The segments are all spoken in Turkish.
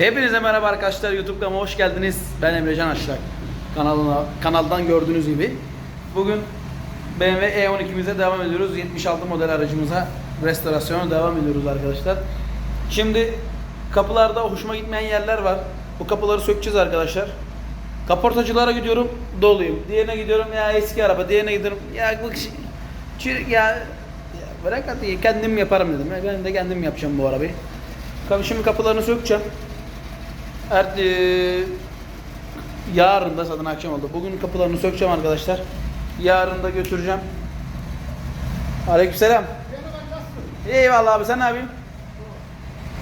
Hepinize merhaba arkadaşlar YouTube hoş geldiniz. Ben Emrecan Aşlak. Kanalına, kanaldan gördüğünüz gibi. Bugün BMW E12'mize devam ediyoruz. 76 model aracımıza restorasyona devam ediyoruz arkadaşlar. Şimdi kapılarda hoşuma gitmeyen yerler var. Bu kapıları sökeceğiz arkadaşlar. Kaportacılara gidiyorum doluyum. Diğerine gidiyorum ya eski araba. Diğerine gidiyorum ya bak şi- çürük ya. ya bırak hadi kendim yaparım dedim. Ya Ben de kendim yapacağım bu arabayı. Şimdi kapılarını sökeceğim. Er, eee, yarın da zaten akşam oldu. Bugün kapılarını sökeceğim arkadaşlar. Yarın da götüreceğim. Aleykümselam. Eyvallah abi sen ne yapayım?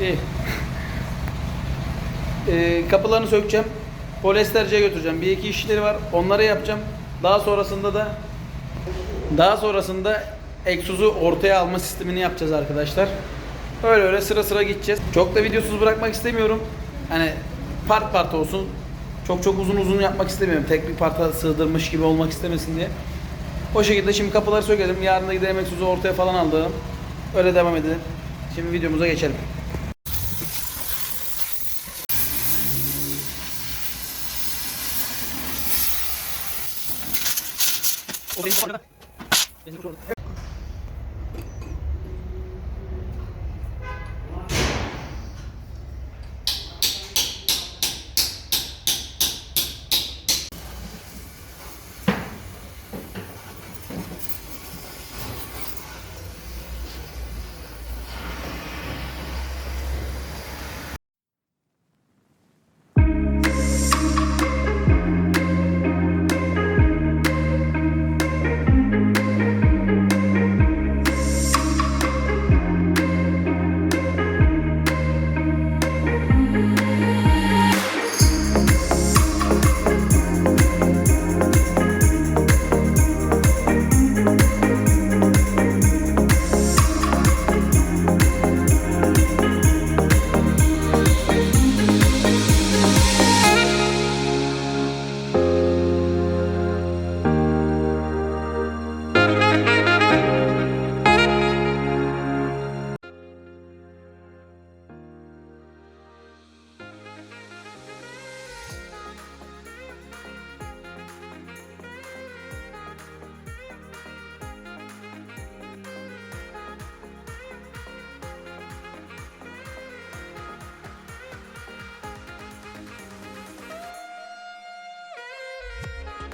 İyi. Eee, kapılarını sökeceğim. Polyesterciye götüreceğim. Bir iki işleri var. Onları yapacağım. Daha sonrasında da daha sonrasında egzozu ortaya alma sistemini yapacağız arkadaşlar. Öyle öyle sıra sıra gideceğiz. Çok da videosuz bırakmak istemiyorum. Hani part part olsun. Çok çok uzun uzun yapmak istemiyorum. Tek bir parta sığdırmış gibi olmak istemesin diye. O şekilde şimdi kapıları sökelim. Yarın da gidelim egzozu ortaya falan aldım. Öyle devam edelim. Şimdi videomuza geçelim. Benim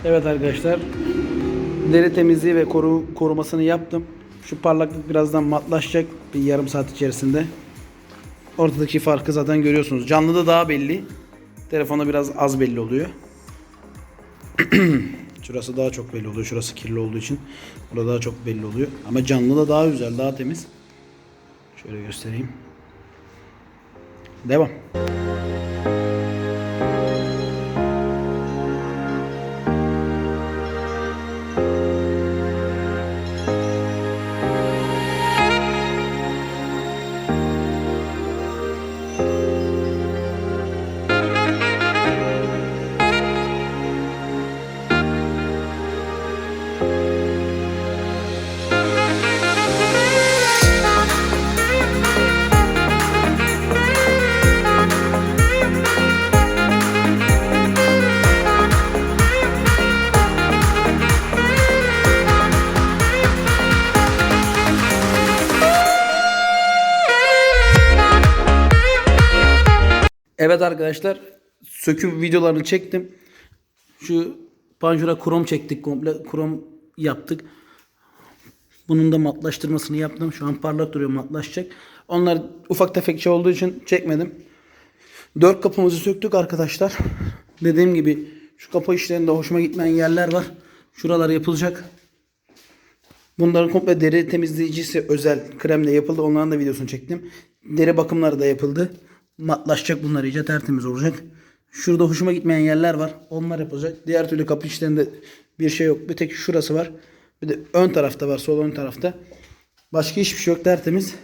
Evet arkadaşlar. Deri temizliği ve koru, korumasını yaptım. Şu parlaklık birazdan matlaşacak bir yarım saat içerisinde. Ortadaki farkı zaten görüyorsunuz. Canlıda daha belli. Telefonda biraz az belli oluyor. Şurası daha çok belli oluyor. Şurası kirli olduğu için. Burada daha çok belli oluyor. Ama canlıda daha güzel, daha temiz. Şöyle göstereyim. Devam. Evet arkadaşlar söküm videolarını çektim. Şu panjura krom çektik komple krom yaptık. Bunun da matlaştırmasını yaptım. Şu an parlak duruyor matlaşacak. Onlar ufak tefek şey olduğu için çekmedim. Dört kapımızı söktük arkadaşlar. Dediğim gibi şu kapı işlerinde hoşuma gitmeyen yerler var. Şuralar yapılacak. Bunların komple deri temizleyicisi özel kremle yapıldı. Onların da videosunu çektim. Deri bakımları da yapıldı. Matlaşacak bunlar iyice tertemiz olacak. Şurada hoşuma gitmeyen yerler var. Onlar yapılacak. Diğer türlü kapı işlerinde bir şey yok. Bir tek şurası var. Bir de ön tarafta var. Sol ön tarafta. Başka hiçbir şey yok. Tertemiz.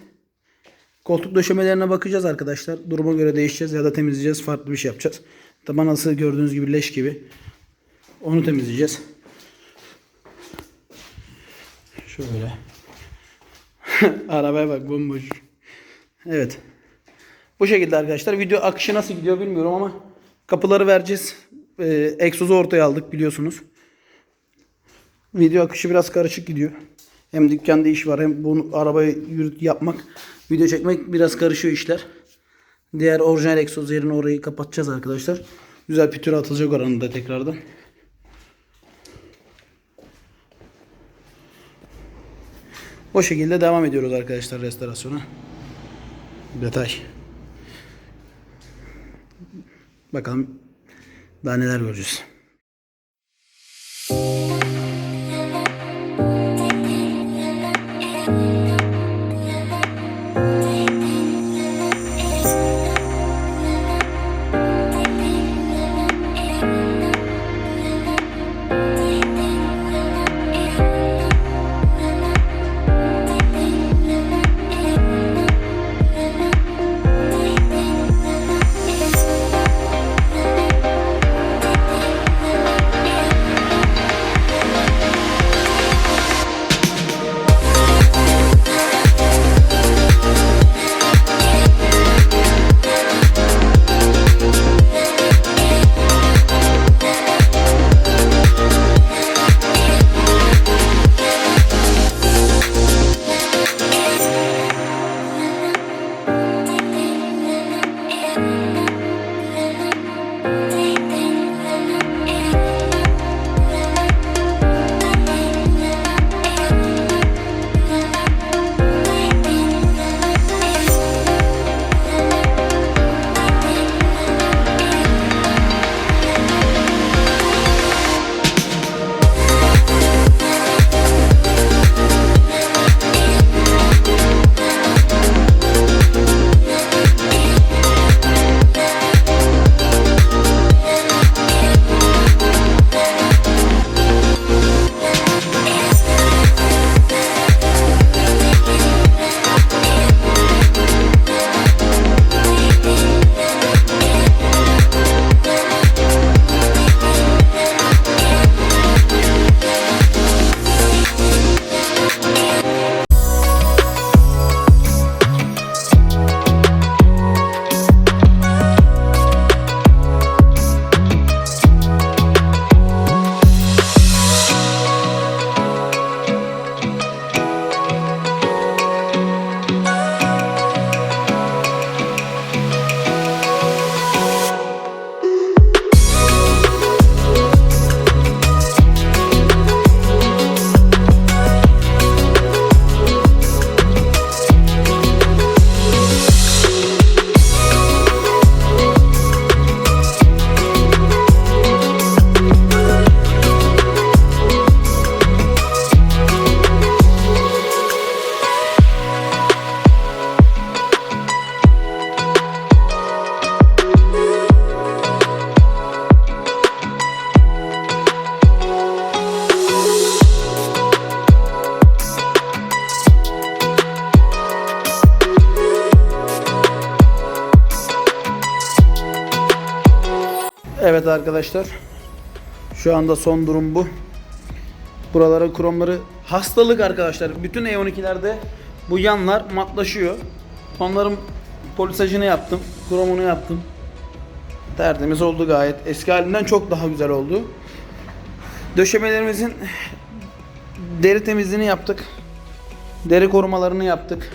Koltuk döşemelerine bakacağız arkadaşlar. Duruma göre değişeceğiz ya da temizleyeceğiz. Farklı bir şey yapacağız. Taban nasıl gördüğünüz gibi leş gibi. Onu temizleyeceğiz. Şöyle. Arabaya bak bomboş. Evet. Bu şekilde arkadaşlar. Video akışı nasıl gidiyor bilmiyorum ama kapıları vereceğiz. Ee, egzozu ortaya aldık biliyorsunuz. Video akışı biraz karışık gidiyor. Hem dükkanda iş var hem bunu arabayı yürüt yapmak, video çekmek biraz karışıyor işler. Diğer orijinal egzoz yerine orayı kapatacağız arkadaşlar. Güzel pütür atılacak oranında tekrardan. O şekilde devam ediyoruz arkadaşlar restorasyona. Detay. Bakalım daha neler göreceğiz. Evet arkadaşlar. Şu anda son durum bu. Buralara kromları hastalık arkadaşlar. Bütün E12'lerde bu yanlar matlaşıyor. Onların polisajını yaptım. Kromunu yaptım. Tertemiz oldu gayet. Eski halinden çok daha güzel oldu. Döşemelerimizin deri temizliğini yaptık. Deri korumalarını yaptık.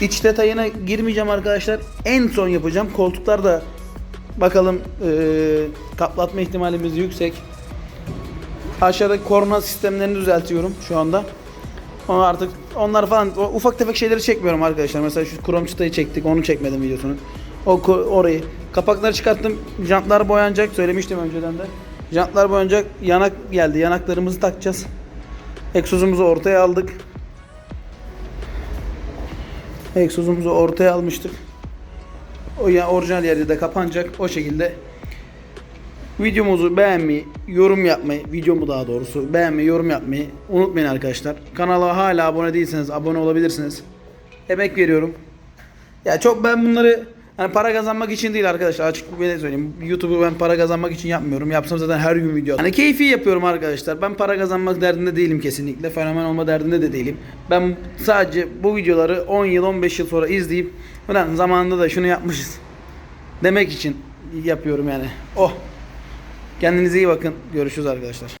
İç detayına girmeyeceğim arkadaşlar. En son yapacağım. Koltuklar da bakalım eee, kaplatma ihtimalimiz yüksek. Aşağıdaki korna sistemlerini düzeltiyorum şu anda. Ama artık onlar falan ufak tefek şeyleri çekmiyorum arkadaşlar. Mesela şu krom çıtayı çektik. Onu çekmedim videosunu. O orayı. Kapakları çıkarttım. Jantlar boyanacak. Söylemiştim önceden de. Jantlar boyanacak. Yanak geldi. Yanaklarımızı takacağız. Egzozumuzu ortaya aldık. Egzozumuzu ortaya almıştık. O ya orijinal yerde de kapanacak. O şekilde videomuzu beğenmeyi, yorum yapmayı, videomu daha doğrusu beğenmeyi, yorum yapmayı unutmayın arkadaşlar. Kanala hala abone değilseniz abone olabilirsiniz. Emek veriyorum. Ya çok ben bunları hani para kazanmak için değil arkadaşlar açık bir söyleyeyim. YouTube'u ben para kazanmak için yapmıyorum. Yapsam zaten her gün video. Hani keyfi yapıyorum arkadaşlar. Ben para kazanmak derdinde değilim kesinlikle. Fenomen olma derdinde de değilim. Ben sadece bu videoları 10 yıl 15 yıl sonra izleyip Ulan zamanında da şunu yapmışız. Demek için yapıyorum yani. Oh. Kendinize iyi bakın. Görüşürüz arkadaşlar.